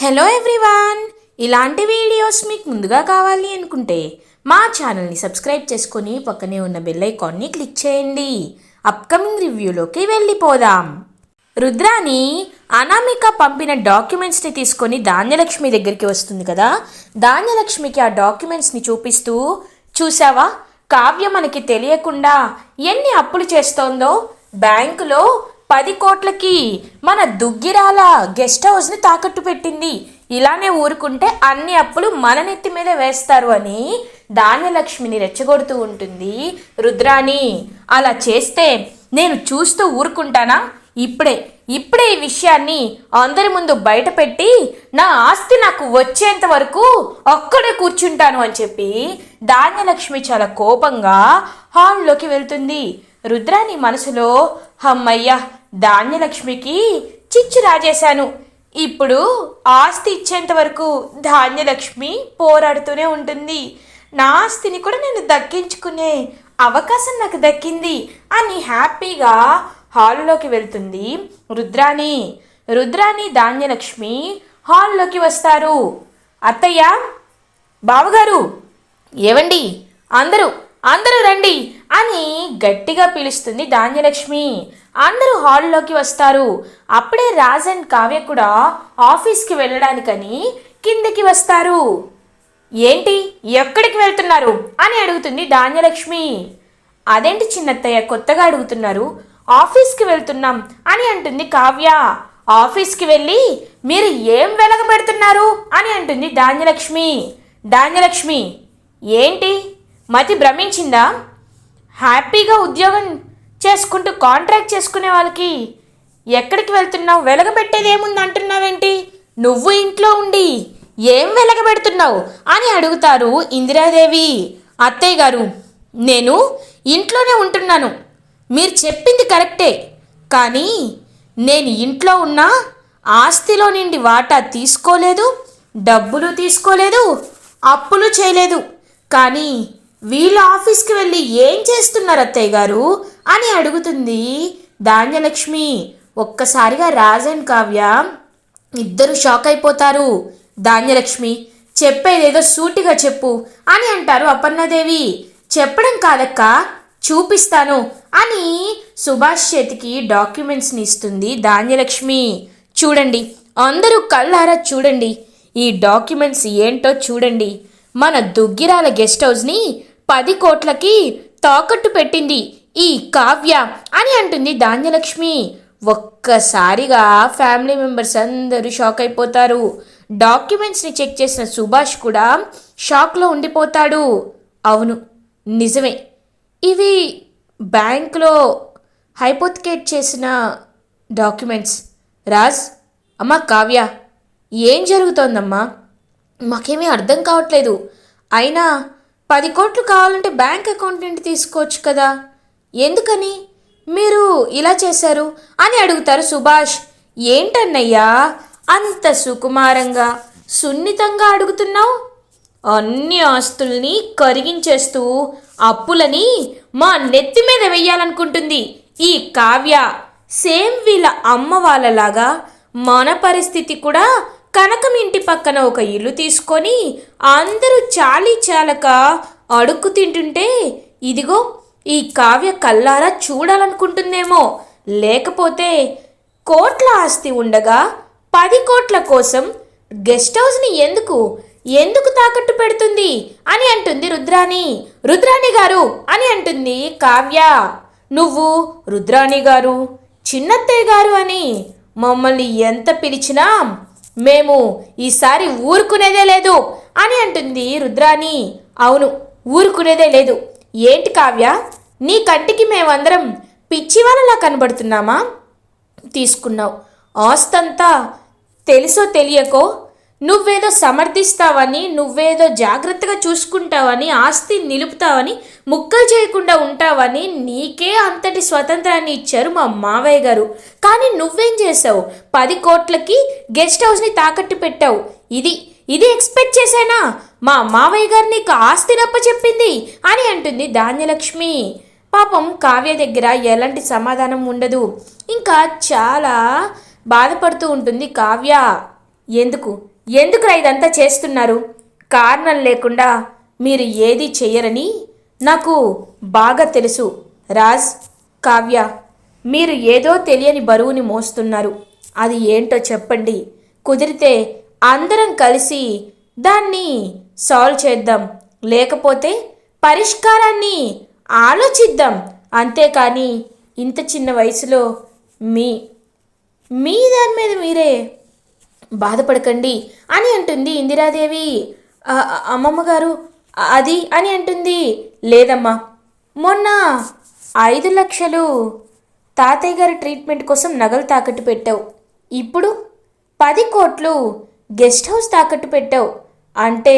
Hello everyone ఇలాంటి videos మీకు ముందుగా కావాలి అనుకుంటే మా ఛానల్ని సబ్స్క్రైబ్ చేసుకొని పక్కనే ఉన్న బెల్ ఐకాన్ని క్లిక్ చేయండి. అప్కమింగ్ రివ్యూలోకి వెళ్ళిపోదాం. రుద్రాని అనామిక పంపిన డాక్యుమెంట్స్ని తీసుకొని ధాన్యలక్ష్మి దగ్గరికి వస్తుంది కదా? ధాన్యలక్ష్మికి ఆ డాక్యుమెంట్స్ని చూపిస్తూ చూసావా కావ్య మనకి తెలియకుండా ఎన్ని అప్పులు చేస్తోందో? బ్యాంకులో పది కోట్లకి మన దుగ్గిరాల గెస్ట్ హౌస్ని తాకట్టు పెట్టింది. ఇలానే ఊరుకుంటే అన్ని అప్పులు మన నెత్తి మీద వేస్తారు అని ధాన్యలక్ష్మిని రెచ్చగొడుతూ ఉంటుంది. రుద్రాణి అలా చేస్తే నేను చూస్తూ ఊరుకుంటానా? ఇప్పుడే ఇప్పుడే ఈ విషయాన్ని అందరి ముందు బయటపెట్టి నా ఆస్తి నాకు వచ్చేంత వరకు అక్కడే కూర్చుంటాను అని చెప్పి ధాన్యలక్ష్మి చాలా కోపంగా హాల్లోకి వెళ్తుంది. రుద్రాని మనసులో హమ్మయ్య ధాన్యలక్ష్మికి చిచ్చు రాజేశాను. ఇప్పుడు ఆస్తి ఇచ్చేంత వరకు ధాన్యలక్ష్మి పోరాడుతూనే ఉంటుంది. నా ఆస్తిని కూడా నేను దక్కించుకునే అవకాశం నాకు దక్కింది అని హ్యాపీగా హాల్లోకి వెళ్తుంది రుద్రాణి. రుద్రాణి ధాన్యలక్ష్మి హాల్లోకి వస్తారు. అత్తయ్య బావగారు ఏవండి? అందరూ అందరూ రండి అని గట్టిగా పిలుస్తుంది ధాన్యలక్ష్మి. అందరూ హాల్లోకి వస్తారు. అప్పుడే రాజ్ అండ్ కావ్య కూడా ఆఫీస్కి వెళ్ళడానికని కిందకి వస్తారు. ఏంటి? ఎక్కడికి వెళ్తున్నారు? అని అడుగుతుంది ధాన్యలక్ష్మి. అదేంటి చిన్నత్తయ్య కొత్తగా అడుగుతున్నారు? ఆఫీస్కి వెళ్తున్నాం అని అంటుంది కావ్య. ఆఫీస్కి వెళ్ళి మీరు ఏం వెలగబెడుతున్నారు అని అంటుంది ధాన్యలక్ష్మి. ధాన్యలక్ష్మి ఏంటి? మతి భ్రమించిందా? హ్యాపీగా ఉద్యోగం చేసుకుంటూ కాంట్రాక్ట్ చేసుకునే వాళ్ళకి ఎక్కడికి వెళ్తున్నావు? వెలగబెట్టేది ఏముంది అంటున్నావేంటి? నువ్వు ఇంట్లో ఉండి ఏం వెలగబెడుతున్నావు? అని అడుగుతారు ఇందిరాదేవి. అత్తయ్య గారు నేను ఇంట్లోనే ఉంటున్నాను. మీరు చెప్పింది కరెక్టే. కానీ నేను ఇంట్లో ఉన్న ఆస్తిలో నుండి వాటా తీసుకోలేదు డబ్బులు తీసుకోలేదు అప్పులు చేయలేదు. కానీ వీళ్ళ ఆఫీస్కి వెళ్ళి ఏం చేస్తున్నారు అత్తయ్య గారు? అని అడుగుతుంది ధాన్యలక్ష్మి. ఒక్కసారిగా రాజన్ కావ్య ఇద్దరు షాక్ అయిపోతారు. ధాన్యలక్ష్మి చెప్పేదేదో సూటిగా చెప్పు అని అంటారు అపర్ణదేవి. చెప్పడం కాదక్క చూపిస్తాను అని సుభాష్ చేతికి డాక్యుమెంట్స్ని ఇస్తుంది ధాన్యలక్ష్మి. చూడండి అందరూ కళ్ళారా చూడండి. ఈ డాక్యుమెంట్స్ ఏంటో చూడండి. మన దుగ్గిరాల గెస్ట్ హౌస్ని పది కోట్లకి తాకట్టు పెట్టింది ఈ కావ్య అని అంటుంది ధాన్యలక్ష్మి. ఒక్కసారిగా ఫ్యామిలీ మెంబర్స్ అందరూ షాక్ అయిపోతారు. డాక్యుమెంట్స్ని చెక్ చేసిన సుభాష్ కూడా షాక్లో ఉండిపోతాడు. అవును నిజమే. ఇవి బ్యాంక్లో హైపోతికేట్ చేసిన డాక్యుమెంట్స్. రాజ్ అమ్మా కావ్య ఏం జరుగుతోందమ్మా? మాకేమీ అర్థం కావట్లేదు. అయినా పది కోట్లు కావాలంటే బ్యాంక్ అకౌంట్ నుండి తీసుకోవచ్చు కదా. ఎందుకని? మీరు ఇలా చేశారు అని అడుగుతారు సుభాష్. ఏంటన్నయ్యా? అంత సుకుమారంగా సున్నితంగా అడుగుతున్నావు? అన్ని ఆస్తుల్ని కరిగించేస్తూ అప్పులని మా నెత్తి మీద వెయ్యాలనుకుంటుంది ఈ కావ్య. సేమ్ వీళ్ళ అమ్మ వాళ్ళలాగా మన పరిస్థితి కూడా కనకం ఇంటి పక్కన ఒక ఇల్లు తీసుకొని అందరూ చాలీ చాలక అడుక్కు తింటుంటే ఇదిగో ఈ కావ్య కల్లారా చూడాలనుకుంటుందేమో. లేకపోతే కోట్ల ఆస్తి ఉండగా పది కోట్ల కోసం గెస్ట్ హౌస్ని ఎందుకు ఎందుకు తాకట్టు పెడుతుంది అని అంటుంది రుద్రాణి. రుద్రాణి గారు అని అంటుంది కావ్య. నువ్వు రుద్రాణి గారు చిన్నత్తయ్య గారు అని మమ్మల్ని ఎంత పిలిచినా మేము ఈసారి ఊరుకునేదే లేదు అని అంటుంది రుద్రాణి. అవును ఊరుకునేదే లేదు. ఏంటి కావ్య? నీ కంటికి మేమందరం పిచ్చివాళ్ళలా కనబడుతున్నామా? తీసుకున్నావు. ఆస్తంతా తెలుసో తెలియకో నువ్వేదో సమర్థిస్తావని నువ్వేదో జాగ్రత్తగా చూసుకుంటావని ఆస్తి నిలుపుతావని ముక్కలు చేయకుండా ఉంటావని నీకే అంతటి స్వతంత్రాన్ని ఇచ్చారు మా మావయ్య గారు. కానీ నువ్వేం చేసావు పది కోట్లకి గెస్ట్ హౌస్ని తాకట్టు పెట్టావు. ఇది ఇది ఎక్స్పెక్ట్ చేశానా? మా మావయ్య గారు నీకు ఆస్తి నప్ప చెప్పింది అని అంటుంది ధాన్యలక్ష్మి. పాపం కావ్య దగ్గర ఎలాంటి సమాధానం ఉండదు. ఇంకా చాలా బాధపడుతూ ఉంటుంది కావ్య. ఎందుకు? ఎందుకురా ఇదంతా చేస్తున్నారు? కారణం లేకుండా మీరు ఏది చెయ్యరని నాకు బాగా తెలుసు. రాజ్ కావ్య మీరు ఏదో తెలియని బరువుని మోస్తున్నారు. అది ఏంటో చెప్పండి. కుదిరితే అందరం కలిసి దాన్ని సాల్వ్ చేద్దాం. లేకపోతే పరిష్కారాన్ని ఆలోచిద్దాం. అంతేకాని ఇంత చిన్న వయసులో మీ మీ దాని మీద మీరే బాధపడకండి అని అంటుంది ఇందిరాదేవి. అమ్మమ్మ గారు అది అని అంటుంది. లేదమ్మా మొన్న ఐదు లక్షలు తాతయ్య గారి ట్రీట్మెంట్ కోసం నగలు తాకట్టు పెట్టావు. ఇప్పుడు పది కోట్లు గెస్ట్ హౌస్ తాకట్టు పెట్టావు. అంటే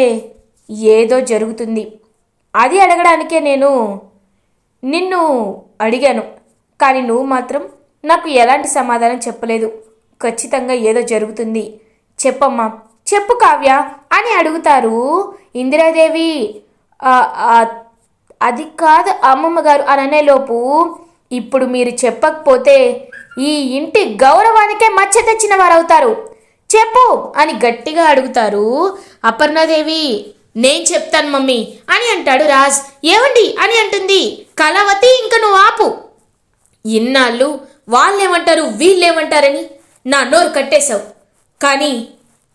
ఏదో జరుగుతుంది. అది అడగడానికే నేను నిన్ను అడిగాను. కానీ నువ్వు మాత్రం నాకు ఎలాంటి సమాధానం చెప్పలేదు. ఖచ్చితంగా ఏదో జరుగుతుంది. చెప్పమ్మా. చెప్పు కావ్య అని అడుగుతారు ఇందిరాదేవి. అది కాదు అమ్మమ్మ గారు అని అనేలోపు ఇప్పుడు మీరు చెప్పకపోతే ఈ ఇంటి గౌరవానికే మచ్చ తెచ్చిన వారు అవుతారు చెప్పు అని గట్టిగా అడుగుతారు అపర్ణాదేవి. నేను చెప్తాను మమ్మీ అని అంటాడు రాజ్. ఏమండి అని అంటుంది. కళావతి ఇంక నువ్వు ఆపు. ఇన్నాళ్ళు వాళ్ళేమంటారు వీళ్ళేమంటారని? నా నోరు కట్టేశావు. కానీ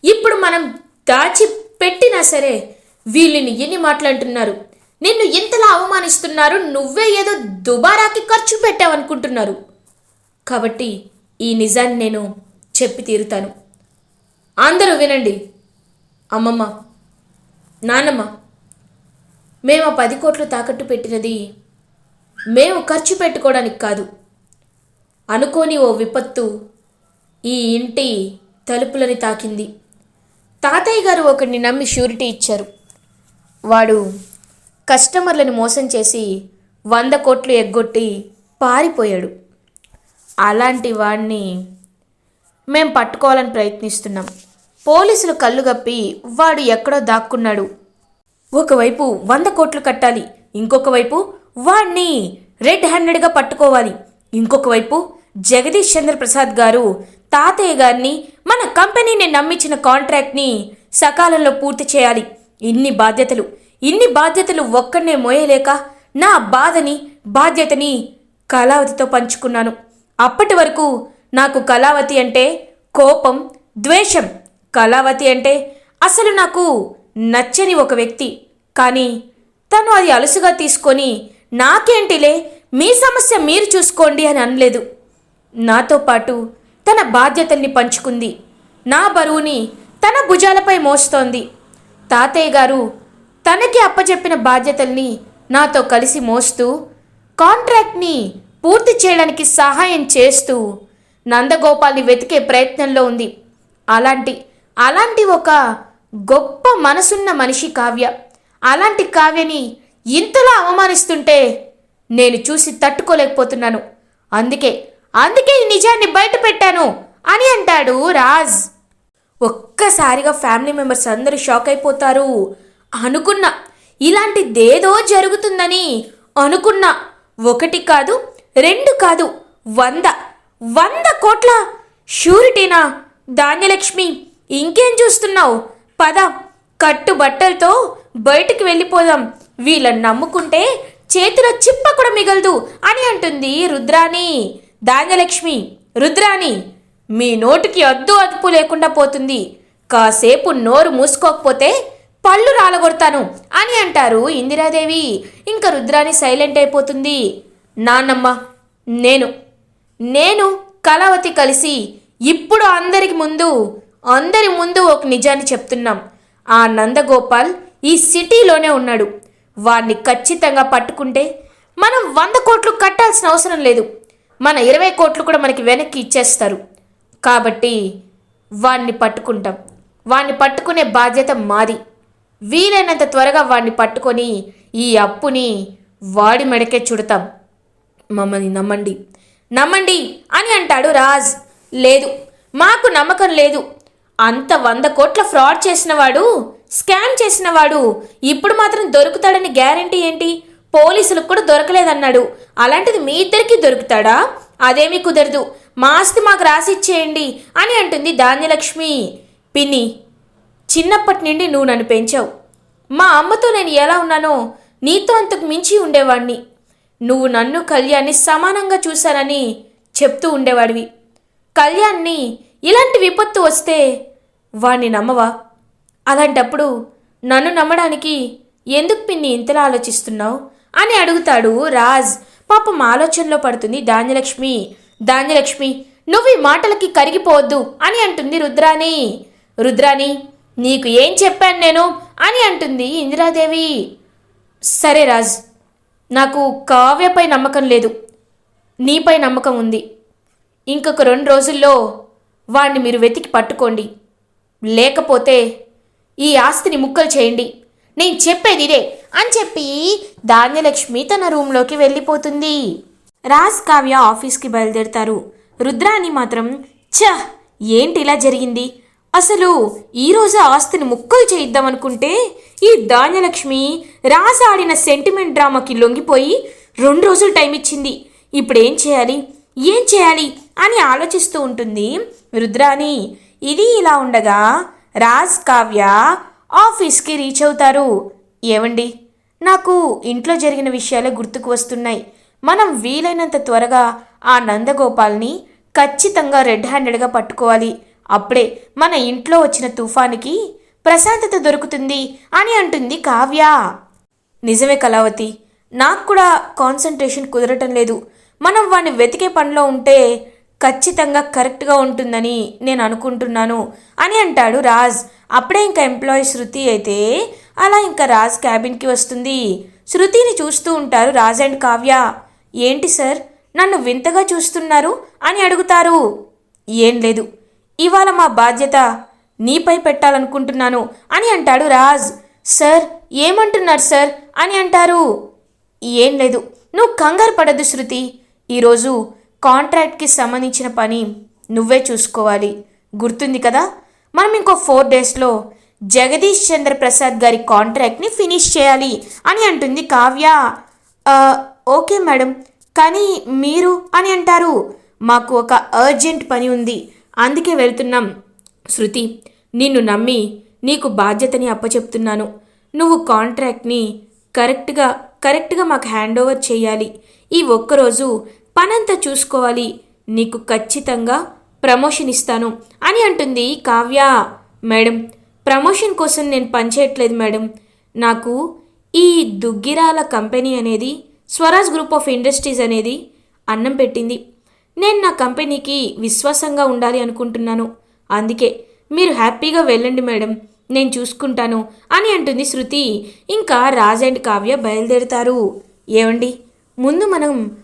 ఇప్పుడు మనం దాచి పెట్టినా సరే వీళ్ళని ఎన్ని మాట్లాడుతున్నారు? నిన్ను ఇంతలా అవమానిస్తున్నారు? నువ్వే ఏదో దుబారాకి ఖర్చు పెట్టావనుకుంటున్నారు కాబట్టి ఈ నిజాన్ని నేను చెప్పి తీరుతాను. అందరూ వినండి. అమ్మమ్మ నాన్నమ్మ మేము ఆ పది కోట్లు తాకట్టు పెట్టినది మేము ఖర్చు పెట్టుకోవడానికి కాదు. అనుకోని ఓ విపత్తు ఈ ఇంటి తలుపులని తాకింది. తాతయ్య గారు ఒకడిని నమ్మి షూరిటీ ఇచ్చారు. వాడు కస్టమర్లను మోసం చేసి వంద కోట్లు ఎగ్గొట్టి పారిపోయాడు. అలాంటి వాడిని మేం పట్టుకోవాలని ప్రయత్నిస్తున్నాం. పోలీసులు కళ్ళు గప్పి వాడు ఎక్కడో దాక్కున్నాడు. ఒకవైపు వంద కోట్లు కట్టాలి ఇంకొక వైపు వాణ్ణి రెడ్ హ్యాండెడ్గా పట్టుకోవాలి. ఇంకొక వైపు జగదీష్ చంద్రప్రసాద్ గారు తాతయ్య గారిని మన కంపెనీని నమ్మించిన కాంట్రాక్ట్ని సకాలంలో పూర్తి చేయాలి. ఇన్ని బాధ్యతలు ఇన్ని బాధ్యతలు ఒక్కడనే మోయలేక నా బాధని బాధ్యతని కళావతితో పంచుకున్నాను. అప్పటి వరకు నాకు కళావతి అంటే కోపం ద్వేషం. కళావతి అంటే అసలు నాకు నచ్చని ఒక వ్యక్తి. కానీ తను అది అలుసుగా తీసుకొని నాకేంటిలే మీ సమస్య మీరు చూసుకోండి అని అనలేదు. నాతో పాటు తన బాధ్యతల్ని పంచుకుంది. నా బరువుని తన భుజాలపై మోస్తోంది. తాతయ్య గారు తనకి అప్పచెప్పిన బాధ్యతల్ని నాతో కలిసి మోస్తూ కాంట్రాక్ట్ని పూర్తి చేయడానికి సహాయం చేస్తూ నందగోపాల్ని వెతికే ప్రయత్నంలో ఉంది. అలాంటి అలాంటి ఒక గొప్ప మనసున్న మనిషి కావ్య. అలాంటి కావ్యని ఇంతలా అవమానిస్తుంటే నేను చూసి తట్టుకోలేకపోతున్నాను. అందుకే అందుకే ఈ నిజాన్ని బయట పెట్టాను అని అంటాడు రాజ్. ఒక్కసారిగా ఫ్యామిలీ మెంబర్స్ అందరూ షాక్ అయిపోతారు. అనుకున్నా ఇలాంటిదేదో జరుగుతుందని అనుకున్నా ఒకటి కాదు రెండు కాదు వంద వంద కోట్ల షూరిటీనా ధాన్యలక్ష్మి? ఇంకేం చూస్తున్నావు? పద కట్టు బట్టలతో బయటికి వెళ్ళిపోదాం. వీళ్ళని నమ్ముకుంటే చేతిలో చిప్ప కూడా మిగలదు అని అంటుంది రుద్రాణి. ధాన్యలక్ష్మి రుద్రాణి మీ నోటికి అద్దు అదుపు లేకుండా పోతుంది. కాసేపు నోరు మూసుకోకపోతే పళ్ళు రాలగొడతాను అని అంటారు ఇందిరాదేవి. ఇంకా రుద్రాణి సైలెంట్ అయిపోతుంది. నాన్నమ్మ నేను నేను కళావతి కలిసి ఇప్పుడు అందరికి ముందు అందరి ముందు ఒక నిజాన్ని చెప్తున్నాం. ఆ నందగోపాల్ ఈ సిటీలోనే ఉన్నాడు. వాడిని ఖచ్చితంగా పట్టుకుంటే మనం వంద కోట్లు కట్టాల్సిన అవసరం లేదు. మన ఇరవై కోట్లు కూడా మనకి వెనక్కి ఇచ్చేస్తారు. కాబట్టి వాణ్ణి పట్టుకుంటాం. వాణ్ణి పట్టుకునే బాధ్యత మాది. వీలైనంత త్వరగా వాణ్ణి పట్టుకొని ఈ అప్పుని వాడి మెడకే చుడతాం. మమ్మల్ని నమ్మండి. నమ్మండి అని అంటాడు రాజ్. లేదు మాకు నమ్మకం లేదు. అంత వంద కోట్ల ఫ్రాడ్ చేసినవాడు స్కామ్ చేసినవాడు ఇప్పుడు మాత్రం దొరుకుతాడని గ్యారంటీ ఏంటి? పోలీసులకు కూడా దొరకలేదన్నాడు. అలాంటిది మీ ఇద్దరికి దొరుకుతాడా? అదేమీ కుదరదు. మా ఆస్తి మాకు రాసిచ్చేయండి అని అంటుంది ధాన్యలక్ష్మి. పిన్ని చిన్నప్పటి నుండి నువ్వు నన్ను పెంచావు. మా అమ్మతో నేను ఎలా ఉన్నానో నీతో అంతకు మించి ఉండేవాడిని నువ్వు నన్ను కళ్యాణ్ని సమానంగా చూశానని చెప్తూ ఉండేవాడివి. కళ్యాణ్ని ఇలాంటి విపత్తు వస్తే వాణ్ణి నమ్మవా? అలాంటప్పుడు నన్ను నమ్మడానికి ఎందుకు పిన్ని ఇంతలా ఆలోచిస్తున్నావు? అని అడుగుతాడు రాజ్. పాపం ఆలోచనలో పడుతుంది ధాన్యలక్ష్మి. ధాన్యలక్ష్మి నువ్వు ఈ మాటలకి కరిగిపోవద్దు అని అంటుంది రుద్రాణి. రుద్రాణి నీకు ఏం చెప్పాను నేను? అని అంటుంది ఇందిరాదేవి. సరే రాజ్ నాకు కావ్యపై నమ్మకం లేదు. నీపై నమ్మకం ఉంది. ఇంకొక రెండు రోజుల్లో వాణ్ణి మీరు వెతికి పట్టుకోండి. లేకపోతే ఈ ఆస్తిని ముక్కలు చేయండి. నేను చెప్పేది ఇదే అని చెప్పి ధాన్యలక్ష్మి తన రూమ్లోకి వెళ్ళిపోతుంది. రాజ్ కావ్య ఆఫీస్కి బయలుదేరుతారు. రుద్రాని మాత్రం ఛ ఏంటి ఇలా జరిగింది? అసలు ఈరోజు ఆస్తిని ముక్కలు చేయిద్దామనుకుంటే ఈ ధాన్యలక్ష్మి రాజ్ ఆడిన సెంటిమెంట్ డ్రామాకి లొంగిపోయి రెండు రోజులు టైం ఇచ్చింది. ఇప్పుడు ఏం చేయాలి? ఏం చేయాలి? అని ఆలోచిస్తూ ఉంటుంది రుద్రాని ఇది ఇలా ఉండగా రాజ్ కావ్య ఆఫీస్కి రీచ్ అవుతారు. ఏవండి? నాకు ఇంట్లో జరిగిన విషయాలే గుర్తుకు వస్తున్నాయి. మనం వీలైనంత త్వరగా ఆ నందగోపాల్ని ఖచ్చితంగా రెడ్ హ్యాండెడ్గా పట్టుకోవాలి. అప్పుడే మన ఇంట్లో వచ్చిన తుఫానికి ప్రశాంతత దొరుకుతుంది అని అంటుంది కావ్య. నిజమే కళావతి. నాకు కూడా కాన్సన్ట్రేషన్ కుదరటం లేదు. మనం వాడిని వెతికే పనిలో ఉంటే ఖచ్చితంగా కరెక్ట్గా ఉంటుందని నేను అనుకుంటున్నాను అని అంటాడు రాజ్. అప్పుడే ఇంకా ఎంప్లాయీ శృతి అయితే అలా ఇంకా రాజ్ క్యాబిన్కి వస్తుంది. శృతిని చూస్తూ ఉంటారు రాజ్ అండ్ కావ్య. ఏంటి సార్ నన్ను వింతగా చూస్తున్నారు అని అడుగుతారు. ఏం లేదు. ఇవాళ మా బాధ్యత. నీపై పెట్టాలనుకుంటున్నాను అని అంటాడు రాజ్. సార్ ఏమంటున్నారు సార్? అని అంటారు. ఏం లేదు. నువ్వు కంగారు పడద్దు శృతి. ఈరోజు కాంట్రాక్ట్కి సంబంధించిన పని నువ్వే చూసుకోవాలి. గుర్తుంది కదా? మనం ఇంకో ఫోర్ డేస్లో జగదీష్ చంద్ర ప్రసాద్ గారి కాంట్రాక్ట్ని ఫినిష్ చేయాలి అని అంటుంది కావ్య. ఓకే మేడం కానీ మీరు అని అంటారు. మాకు ఒక అర్జెంట్ పని ఉంది. అందుకే వెళ్తున్నాం. శృతి నిన్ను నమ్మి నీకు బాధ్యతని అప్పచెప్తున్నాను. నువ్వు కాంట్రాక్ట్ని కరెక్ట్గా కరెక్ట్గా మాకు హ్యాండ్ ఓవర్ చేయాలి. ఈ ఒక్కరోజు పనంతా చూసుకోవాలి. నీకు ఖచ్చితంగా ప్రమోషన్ ఇస్తాను అని అంటుంది కావ్య. మేడం ప్రమోషన్ కోసం నేను పనిచేయట్లేదు మేడం. నాకు ఈ దుగ్గిరాల కంపెనీ అనేది స్వరాజ్ గ్రూప్ ఆఫ్ ఇండస్ట్రీస్ అనేది అన్నం పెట్టింది. నేను నా కంపెనీకి విశ్వాసంగా ఉండాలి అనుకుంటున్నాను. అందుకే మీరు హ్యాపీగా వెళ్ళండి మేడం. నేను చూసుకుంటాను అని అంటుంది శృతి. ఇంకా రాజ్ అండ్ కావ్య బయలుదేరుతారు. ఏమండి ముందు మనం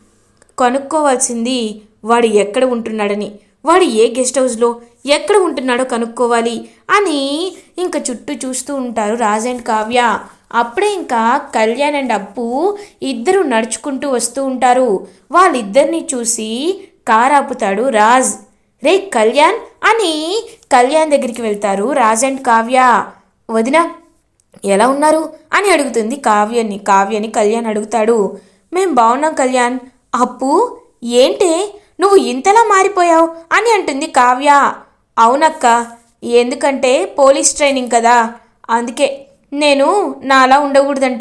కనుక్కోవాల్సింది వాడు ఎక్కడ ఉంటున్నాడని. వాడు ఏ గెస్ట్ హౌస్లో ఎక్కడ ఉంటున్నాడో కనుక్కోవాలి అని ఇంకా చుట్టూ చూస్తూ ఉంటారు రాజ్ అండ్ కావ్య. అప్పుడే ఇంకా కళ్యాణ్ అండ్ అప్పు ఇద్దరు నడుచుకుంటూ వస్తూ ఉంటారు. వాళ్ళిద్దరిని చూసి కారు ఆపుతాడు రాజ్. రే కళ్యాణ్ అని కళ్యాణ్ దగ్గరికి వెళ్తారు రాజ్ అండ్ కావ్య. వదినా ఎలా ఉన్నారు? అని అడుగుతుంది కావ్యని. కావ్యని కళ్యాణ్ అడుగుతాడు. మేము బాగున్నాం కళ్యాణ్. అప్పు ఏంటే? నువ్వు ఇంతలా మారిపోయావు అని అంటుంది కావ్య. అవునక్క ఎందుకంటే పోలీస్ ట్రైనింగ్ కదా. అందుకే నేను నాలా ఉండకూడదంట.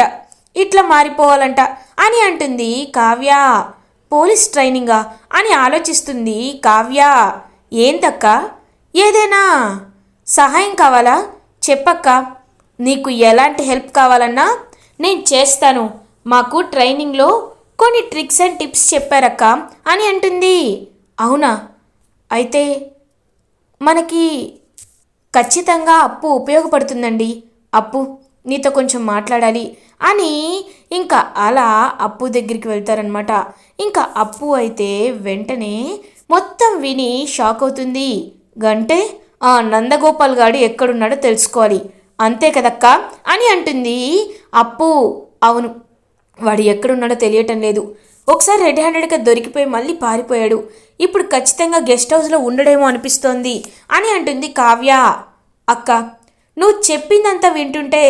ఇట్లా మారిపోవాలంట అని అంటుంది కావ్య. పోలీస్ ట్రైనింగా? అని ఆలోచిస్తుంది కావ్య. ఏందక్క? ఏదైనా సహాయం కావాలా? చెప్పక్క. నీకు ఎలాంటి హెల్ప్ కావాలన్నా నేను చేస్తాను. మాకు ట్రైనింగ్లో కొన్ని ట్రిక్స్ అండ్ టిప్స్ చెప్పారక్క అని అంటుంది. అవునా? అయితే మనకి ఖచ్చితంగా అప్పు ఉపయోగపడుతుందండి. అప్పు నీతో కొంచెం మాట్లాడాలి అని ఇంకా అలా అప్పు దగ్గరికి వెళ్తారనమాట ఇంకా అప్పు అయితే వెంటనే మొత్తం విని షాక్ అవుతుంది. గంటే ఆ నందగోపాల్ గాడు ఎక్కడున్నాడో తెలుసుకోవాలి. అంతే కదక్క అని అంటుంది. అప్పు అవును. వాడు ఎక్కడున్నాడో తెలియటం లేదు. ఒకసారి రెడ్ హ్యాండెడ్గా దొరికిపోయి మళ్ళీ పారిపోయాడు. ఇప్పుడు ఖచ్చితంగా గెస్ట్ హౌస్లో ఉండడేమో అనిపిస్తోంది అని అంటుంది కావ్య. అక్క నువ్వు చెప్పిందంతా వింటుంటే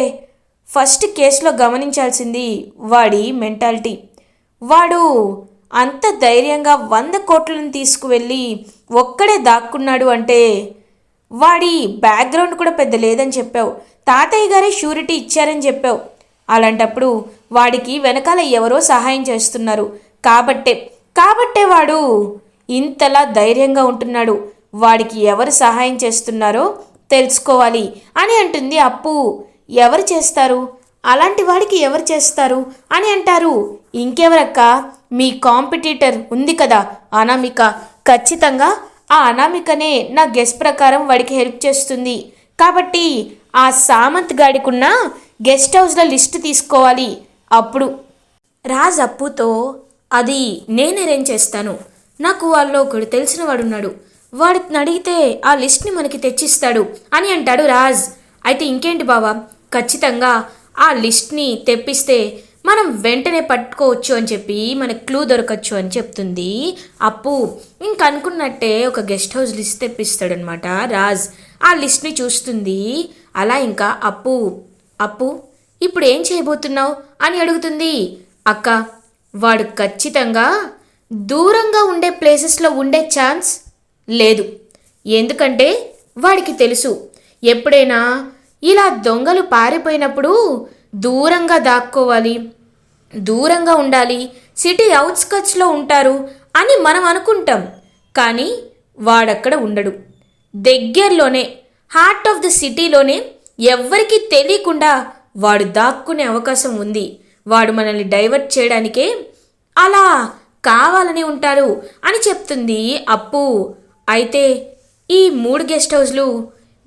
ఫస్ట్ కేసులో గమనించాల్సింది వాడి మెంటాలిటీ. వాడు అంత ధైర్యంగా వంద కోట్లను తీసుకువెళ్ళి ఒక్కడే దాక్కున్నాడు అంటే వాడి బ్యాక్గ్రౌండ్ కూడా పెద్ద లేదని చెప్పావు. తాతయ్య గారే షూరిటీ ఇచ్చారని చెప్పావు. అలాంటప్పుడు వాడికి వెనకాల ఎవరో సహాయం చేస్తున్నారు. కాబట్టే కాబట్టే వాడు ఇంతలా ధైర్యంగా ఉంటున్నాడు. వాడికి ఎవరు సహాయం చేస్తున్నారో తెలుసుకోవాలి అని అంటుంది అప్పు. ఎవరు చేస్తారు? అలాంటి వాడికి ఎవరు చేస్తారు అని అంటారు. ఇంకెవరక్క? మీ కాంపిటీటర్ ఉంది కదా అనామిక. ఖచ్చితంగా ఆ అనామికనే నా గెస్ ప్రకారం వాడికి హెల్ప్ చేస్తుంది. కాబట్టి ఆ సామంత్ గాడికున్న గెస్ట్ హౌస్ల లిస్ట్ తీసుకోవాలి. అప్పుడు రాజ్ అప్పుతో అది నేను అరేంజ్ చేస్తాను? నాకు వాళ్ళు ఒకడు తెలిసిన వాడున్నాడు వాడిని అడిగితే ఆ లిస్ట్ని మనకి తెచ్చిస్తాడు అని అంటాడు రాజ్. అయితే ఇంకేంటి బావా? ఖచ్చితంగా ఆ లిస్ట్ని తెప్పిస్తే మనం వెంటనే పట్టుకోవచ్చు అని చెప్పి మనకు క్లూ దొరకచ్చు అని చెప్తుంది అప్పు. ఇంకనుకున్నట్టే ఒక గెస్ట్ హౌస్ లిస్ట్ తెప్పిస్తాడనమాట రాజ్. ఆ లిస్ట్ని చూస్తుంది. అలా ఇంకా అప్పు. అప్పు? ఇప్పుడు ఏం చేయబోతున్నావు అని అడుగుతుంది. అక్క వాడు ఖచ్చితంగా దూరంగా ఉండే ప్లేసెస్లో ఉండే ఛాన్స్ లేదు. ఎందుకంటే వాడికి తెలుసు ఎప్పుడైనా ఇలా దొంగలు పారిపోయినప్పుడు దూరంగా దాక్కోవాలి దూరంగా ఉండాలి సిటీ అవుట్స్కట్స్లో ఉంటారు అని మనం అనుకుంటాం. కానీ వాడక్కడ ఉండడు. దగ్గరలోనే హార్ట్ ఆఫ్ ద సిటీలోనే ఎవ్వరికీ తెలియకుండా వాడు దాక్కునే అవకాశం ఉంది. వాడు మనల్ని డైవర్ట్ చేయడానికే అలా కావాలని ఉంటారు అని చెప్తుంది అప్పు. అయితే ఈ మూడు గెస్ట్ హౌస్లు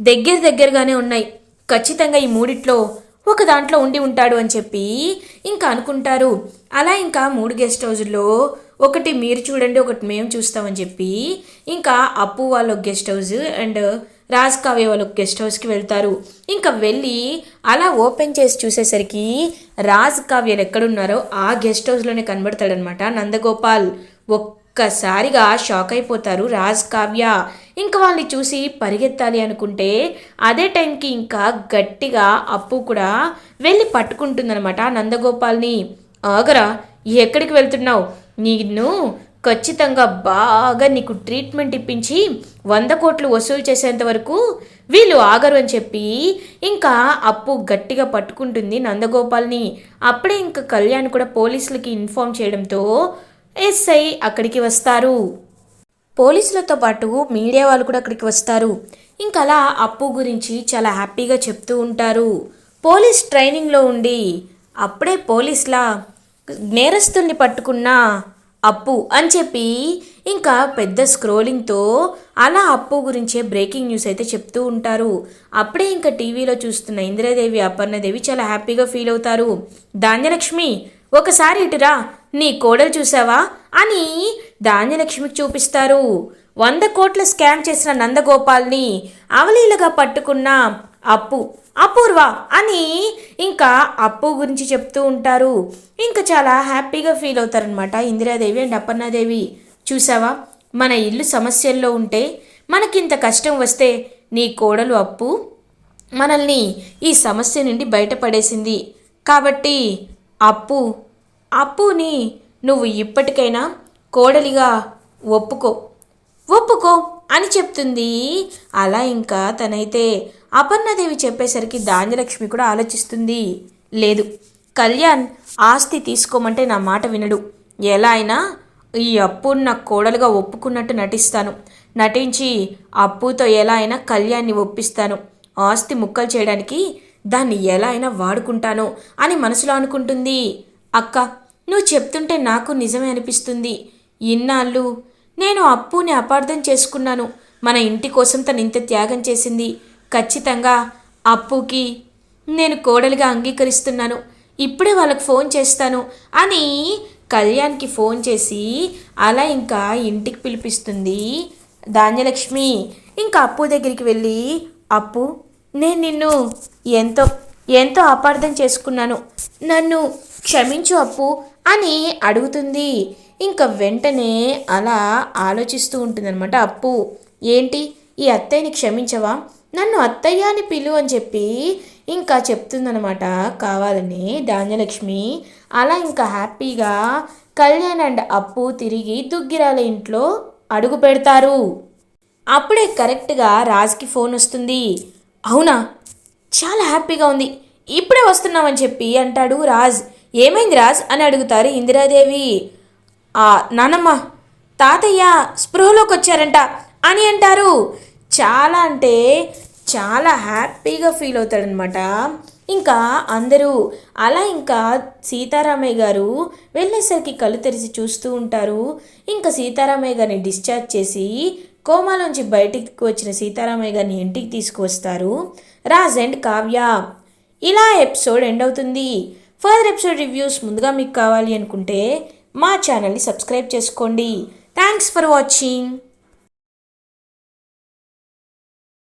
దగ్గర దగ్గరగానే ఉన్నాయి. ఖచ్చితంగా ఈ మూడిట్లో ఒక దాంట్లో ఉండి ఉంటాడు అని చెప్పి ఇంకా అనుకుంటారు. అలా ఇంకా మూడు గెస్ట్ హౌస్లో ఒకటి మీరు చూడండి ఒకటి మేము చూస్తామని చెప్పి ఇంకా అప్పు వాళ్ళ guest house and Raj Kavya వాళ్ళు గెస్ట్ హౌస్కి వెళ్తారు. ఇంకా వెళ్ళి అలా ఓపెన్ చేసి చూసేసరికి రాజ్ కావ్యలు ఎక్కడున్నారో ఆ గెస్ట్ హౌస్లోనే కనబడతాడనమాట నందగోపాల్. ఒక్కసారిగా షాక్ అయిపోతారు రాజ్ కావ్య ఇంకా వాళ్ళని చూసి పరిగెత్తాలి అనుకుంటే అదే టైంకి ఇంకా గట్టిగా అప్పు కూడా వెళ్ళి పట్టుకుంటుందనమాట నందగోపాల్ని. ఆగరా ఎక్కడికి వెళ్తున్నావు? నిన్ను ఖచ్చితంగా బాగా నీకు ట్రీట్మెంట్ ఇప్పించి వంద కోట్లు వసూలు చేసేంత వరకు వీళ్ళు ఆగరు అని చెప్పి ఇంకా అప్పు గట్టిగా పట్టుకుంటుంది నందగోపాల్ని. అప్పుడే ఇంకా కళ్యాణ్ కూడా పోలీసులకి ఇన్ఫామ్ చేయడంతో ఎస్ఐ అక్కడికి వస్తారు. పోలీసులతో పాటు మీడియా వాళ్ళు కూడా అక్కడికి వస్తారు. ఇంకా అలా అప్పు గురించి చాలా హ్యాపీగా చెప్తూ ఉంటారు. పోలీస్ ట్రైనింగ్లో ఉండి అప్పుడే పోలీసులా నేరస్తుల్ని పట్టుకున్న అప్పు అని చెప్పి ఇంకా పెద్ద స్క్రోలింగ్తో అలా అప్పు గురించే బ్రేకింగ్ న్యూస్ అయితే చెప్తూ ఉంటారు. అప్పుడే ఇంకా టీవీలో చూస్తున్న ఇందిరాదేవి అపర్ణదేవి చాలా హ్యాపీగా ఫీల్ అవుతారు. ధాన్యలక్ష్మి ఒకసారి ఇటురా నీ కోడలు చూసావా? అని ధాన్యలక్ష్మికి చూపిస్తారు. వంద కోట్ల స్కామ్ చేసిన నందగోపాల్ని అవలీలగా పట్టుకున్న అప్పు. అపూర్వ అని ఇంకా అప్పు గురించి చెప్తూ ఉంటారు. ఇంకా చాలా హ్యాపీగా ఫీల్ అవుతారనమాట ఇందిరాదేవి అండ్ అప్పన్నాదేవి చూసావా? మన ఇల్లు సమస్యల్లో ఉంటే మనకింత కష్టం వస్తే నీ కోడలు అప్పు. మనల్ని ఈ సమస్య నుండి బయటపడేసింది. కాబట్టి అప్పు. అప్పుని నువ్వు ఇప్పటికైనా కోడలిగా ఒప్పుకో. ఒప్పుకో అని చెప్తుంది. అలా ఇంకా తనైతే అపర్ణదేవి చెప్పేసరికి ధాన్యలక్ష్మి కూడా ఆలోచిస్తుంది. లేదు కళ్యాణ్ ఆస్తి తీసుకోమంటే నా మాట వినడు. ఎలా అయినా ఈ అప్పు నా కోడలుగా ఒప్పుకున్నట్టు నటిస్తాను. నటించి అప్పుతో ఎలా అయినా కళ్యాణ్ని ఒప్పిస్తాను. ఆస్తి ముక్కలు చేయడానికి దాన్ని ఎలా అయినా వాడుకుంటాను అని మనసులో అనుకుంటుంది. అక్క నువ్వు చెప్తుంటే నాకు నిజమే అనిపిస్తుంది. ఇన్నాళ్ళు నేను అప్పుని అపార్థం చేసుకున్నాను. మన ఇంటి కోసం తను ఇంత త్యాగం చేసింది. ఖచ్చితంగా అప్పుకి నేను కోడలిగా అంగీకరిస్తున్నాను. ఇప్పుడే వాళ్ళకి ఫోన్ చేస్తాను అని కళ్యాణ్కి ఫోన్ చేసి అలా ఇంకా ఇంటికి పిలిపిస్తుంది ధాన్యలక్ష్మి. ఇంకా అప్పు దగ్గరికి వెళ్ళి అప్పు నేను నిన్ను ఎంతో ఎంతో అపార్థం చేసుకున్నాను. నన్ను క్షమించు అప్పు అని అడుగుతుంది. ఇంకా వెంటనే అలా ఆలోచిస్తూ ఉంటుందన్నమాట అప్పు. ఏంటి? ఈ అత్తయ్యని క్షమించవా? నన్ను అత్తయ్య అని పిలు అని చెప్పి ఇంకా చెప్తుందనమాట కావాలని ధాన్యలక్ష్మి. అలా ఇంకా హ్యాపీగా కళ్యాణ్ అండ్ అప్పు తిరిగి దుగ్గిరాల ఇంట్లో అడుగు పెడతారు. అప్పుడే కరెక్ట్గా రాజ్కి ఫోన్ వస్తుంది. అవునా? చాలా హ్యాపీగా ఉంది. ఇప్పుడే వస్తున్నామని చెప్పి అంటాడు రాజ్. ఏమైంది రాజ్? అని అడుగుతారు ఇందిరాదేవి. నానమ్మ తాతయ్య స్పృహలోకి వచ్చారంట అని అంటారు. చాలా అంటే చాలా హ్యాపీగా ఫీల్ అవుతాడనమాట ఇంకా అందరూ అలా ఇంకా సీతారామయ్య గారు వెళ్ళేసరికి కళ్ళు తెరిచి చూస్తూ ఉంటారు. ఇంకా సీతారామయ్య గారిని డిశ్చార్జ్ చేసి కోమాలోంచి బయటికి వచ్చిన సీతారామయ్య గారిని ఇంటికి తీసుకువస్తారు. రాజ్ అండ్ కావ్య ఇలా ఎపిసోడ్ ఎండ్ అవుతుంది. ఫర్దర్ ఎపిసోడ్ రివ్యూస్ ముందుగా మీకు కావాలి అనుకుంటే మా ఛానల్ని సబ్స్క్రైబ్ చేసుకోండి. Thanks for watching.